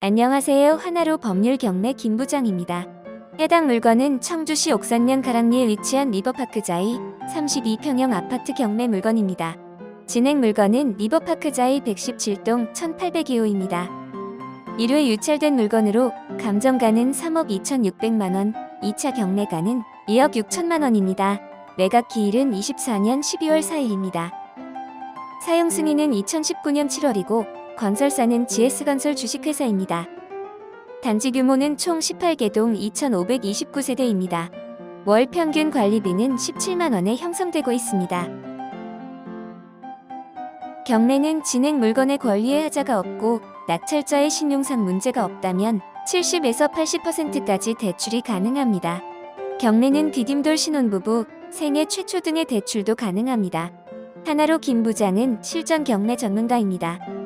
안녕하세요. 하나로 법률 경매 김부장입니다. 해당 물건은 청주시 옥산면 가락리에 위치한 리버파크자이 32평형 아파트 경매 물건입니다. 진행 물건은 리버파크자이 117동 1802호입니다. 1회 유찰된 물건으로 감정가는 3억 2,600만원, 2차 경매가는 2억 6천만원입니다. 매각 기일은 24년 12월 4일입니다. 사용 승인은 2019년 7월이고 건설사는 GS건설 주식회사입니다. 단지 규모는 총 18개동 2,529세대입니다. 월 평균 관리비는 17만 원에 형성되고 있습니다. 경매는 진행 물건의 권리에 하자가 없고 낙찰자의 신용상 문제가 없다면 70에서 80%까지 대출이 가능합니다. 경매는 디딤돌 신혼부부, 생애 최초 등의 대출도 가능합니다. 하나로 김 부장은 실전 경매 전문가입니다.